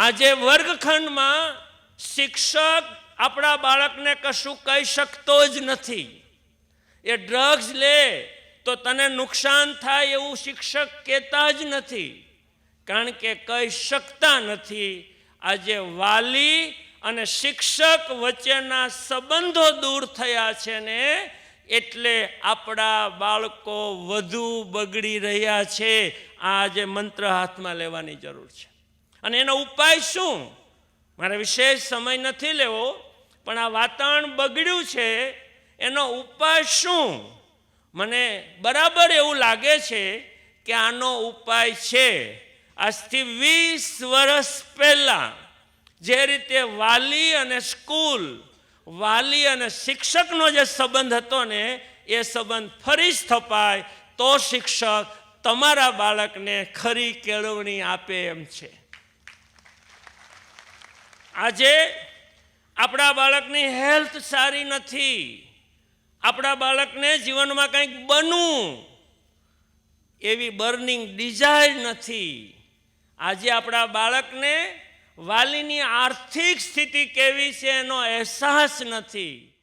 આજે વર્ગખંડમાં શિક્ષક આપણા બાળકને કશું કહી શકતો જ નથી. એ ડ્રગ્સ લે તો તને નુકસાન થાય એવું શિક્ષક કહેતા જ નથી. કારણ કે કહી શકતા નથી. આજે વાલી અને શિક્ષક વચ્ચેના સંબંધો દૂર થયા છે ને, એટલે આપણા બાળકો વધુ બગડી રહ્યા છે. આ આજે મંત્ર હાથમાં લેવાની જરૂર છે. અને એનો ઉપાય શું? મારે વિશેષ સમય નથી લેવો, પણ આ વાતાવરણ બગડ્યું છે, એનો ઉપાય શું? મને બરાબર એવું લાગે છે કે આનો ઉપાય છે. આજથી વીસ વર્ષ પહેલાં જે રીતે વાલી અને સ્કૂલ, વાલી અને શિક્ષકનો જે સંબંધ હતો ને, એ સંબંધ ફરી સ્થપાય, તો શિક્ષક તમારા બાળકને ખરી કેળવણી આપે એમ છે. આજે આપણા બાળકની હેલ્થ સારી નથી. આપણા બાળકને જીવનમાં કંઈક બનવું. એવી બર્નિંગ ડિઝાયર નથી. આજે આપણા બાળકને વાલીની આર્થિક સ્થિતિ કેવી છે એનો અહેસાસ નથી.